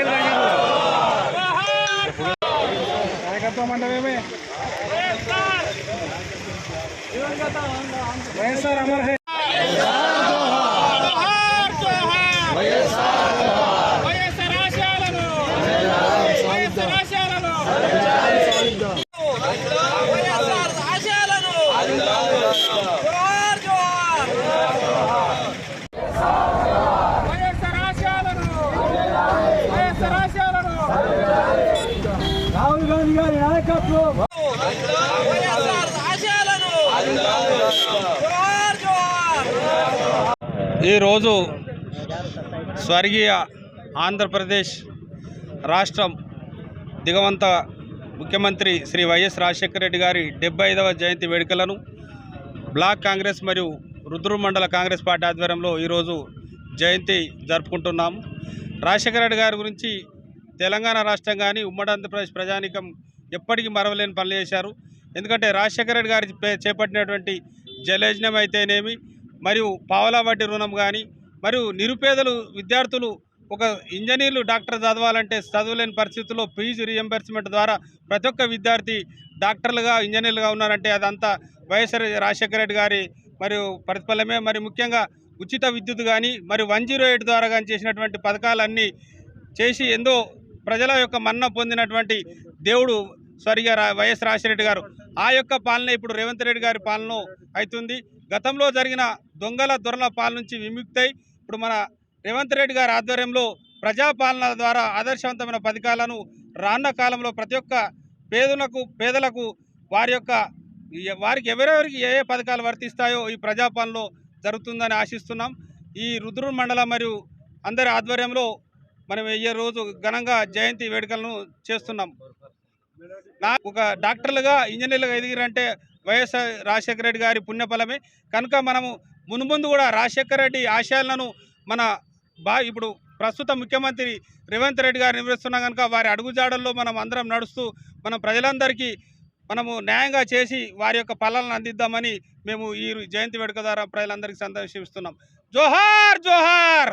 పటేల్ కార్యకర్త మండలమే వైఎస్ఆర్ అమర్ హై. వైఎస్ఆర్ వైఎస్ఆర్ ఆశయాలను రాహుల్ గాంధీ గారి నాయకత్వం. ఈరోజు స్వర్గీయ ఆంధ్రప్రదేశ్ రాష్ట్రం దిగవంత ముఖ్యమంత్రి శ్రీ వైఎస్ రాజశేఖర రెడ్డి గారి డెబ్బై ఐదవ జయంతి వేడుకలను బ్లాక్ కాంగ్రెస్ మరియు రుద్రు మండల కాంగ్రెస్ పార్టీ ఆధ్వర్యంలో ఈరోజు జయంతి జరుపుకుంటున్నాము. రాజశేఖర రెడ్డి గారి గురించి తెలంగాణ రాష్ట్రం కానీ ఉమ్మడి ఆంధ్రప్రదేశ్ ప్రజానికం ఎప్పటికీ మరవలేని పనులు చేశారు. ఎందుకంటే రాజశేఖర రెడ్డి గారి పే- చేపట్టినటువంటి జలయజ్ఞం అయితేనేమి మరియు పావలా వడ్డీ రుణం కానీ మరియు నిరుపేదలు విద్యార్థులు ఒక ఇంజనీర్లు డాక్టర్ చదవాలంటే చదవలేని పరిస్థితుల్లో ఫీజు రీఎంబర్స్మెంట్ ద్వారా ప్రతి ఒక్క విద్యార్థి డాక్టర్లుగా ఇంజనీర్లుగా ఉన్నారంటే అదంతా వైఎస్ఆర్ రాజశేఖర రెడ్డి గారి మరియు ప్రతిఫలమే. మరి ముఖ్యంగా ఉచిత విద్యుత్ కానీ మరి వన్ జీరో ఎయిట్ ద్వారా కానీ చేసినటువంటి పథకాలన్నీ చేసి ఎంతో ప్రజల యొక్క మన్న పొందినటువంటి దేవుడు స్వర్గీయ రా- వైఎస్ రాజశేఖర గారు. ఆ యొక్క పాలన ఇప్పుడు రేవంత్ రెడ్డి గారి పాలన అవుతుంది గతంలో జరిగిన దొంగల దొరల పాలన నుంచి విముక్తై ఇప్పుడు మన రేవంత్ రెడ్డి గారి ఆధ్వర్యంలో ప్రజాపాలన ద్వారా ఆదర్శవంతమైన పథకాలను రాన్న కాలంలో ప్రతి ఒక్క పేదలకు పేదలకు వారి యొక్క వారికి ఎవరెవరికి ఏ ఏ పథకాలు వర్తిస్తాయో ఈ ప్రజాపాలనలో జరుగుతుందని ఆశిస్తున్నాం. ఈ రుద్రుడు మండలం మరియు అందరి ఆధ్వర్యంలో మనం ఈ రోజు ఘనంగా జయంతి వేడుకలను చేస్తున్నాం. నా ఒక డాక్టర్లుగా ఇంజనీర్లుగా ఎదిగిరంటే వైఎస్ఆర్ రాజశేఖర రెడ్డి గారి పుణ్యఫలమే. కనుక మనము మున్ముందు కూడా రాజశేఖర రెడ్డి ఆశయాలను మన బా ఇప్పుడు ప్రస్తుత ముఖ్యమంత్రి రేవంత్ రెడ్డి గారు నిర్వహిస్తున్నాం కనుక వారి అడుగుజాడల్లో మనం అందరం నడుస్తూ మనం ప్రజలందరికీ మనము న్యాయంగా చేసి వారి యొక్క ఫలాలను అందిద్దామని మేము ఈ జయంతి వేడుక ద్వారా ప్రజలందరికీ సందర్శిస్తున్నాం జోహార్ జోహార్!